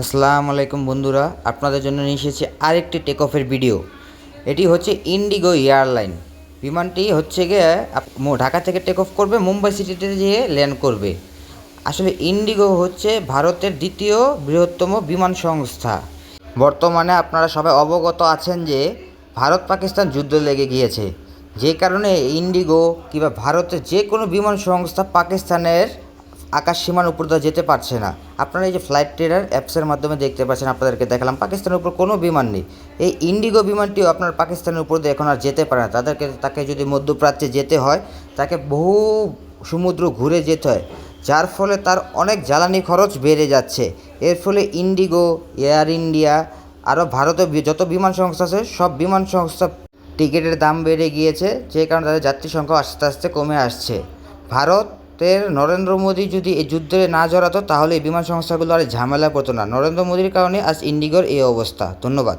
আসসালামু আলাইকুম বন্ধুরা, আপনাদের জন্য নিয়ে এসেছি আরেকটি টেক অফের ভিডিও এটি হচ্ছে ইন্ডিগো এয়ারলাইন বিমানটি হচ্ছে গিয়ে ঢাকা থেকে টেক অফ করবে, মুম্বাই সিটিতে যেয়ে ল্যান্ড করবে। আসলে ইন্ডিগো হচ্ছে ভারতের দ্বিতীয় বৃহত্তম বিমান সংস্থা। বর্তমানে আপনারা সবাই অবগত আছেন যে, ভারত পাকিস্তান যুদ্ধ লেগে গিয়েছে। যে কারণে ইন্ডিগো কিংবা ভারতের যে কোনো বিমান সংস্থা পাকিস্তানের আকাশ সীমার উপর দিয়ে যেতে পারছে না। আপনারা এই যে ফ্লাইট ট্রেডার অ্যাপসের মাধ্যমে দেখতে পাচ্ছেন, আপনাদেরকে দেখালাম, পাকিস্তানের উপর কোনো বিমান নেই। এই ইন্ডিগো বিমানটিও আপনার পাকিস্তানের উপর দিয়ে এখন আর যেতে পারে না। তাদেরকে, তাকে যদি মধ্যপ্রাচ্যে যেতে হয়, তাকে বহু সমুদ্র ঘুরে যেতে হয়, যার ফলে তার অনেক জ্বালানি খরচ বেড়ে যাচ্ছে। এর ফলে ইন্ডিগো এয়ার ইন্ডিয়া আরও ভারতে বি- যত বিমান সংস্থা আছে, সব বিমান সংস্থা টিকিটের দাম বেড়ে গিয়েছে, যে কারণে তাদের যাত্রী সংখ্যা আস্তে আস্তে কমে আসছে। ভারতের নরেন্দ্র মোদী যদি এই যুদ্ধে না জড়াতো, তাহলে বিমান সংস্থাগুলো আর ঝামেলা পড়তো না। নরেন্দ্র মোদীর কারণে আজ ইন্ডিগোর এই অবস্থা। ধন্যবাদ।